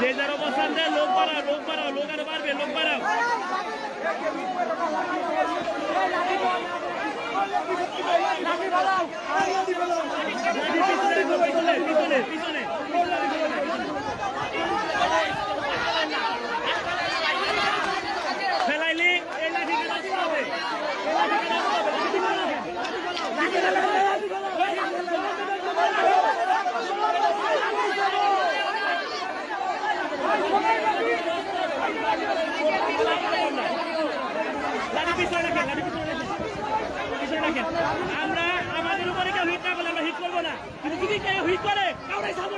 যে যার অবস্থান দেয় লোক বাড়াও লোক বাড়াও লোক আরও বাড়বে লোক বাড়াও। আমরা আমাদের উপরে কেউ হিট না করলে আমরা হিট করব না। কিন্তু যদি কেউ হিট করে, কাউরাই ছাড়বো। না আমরা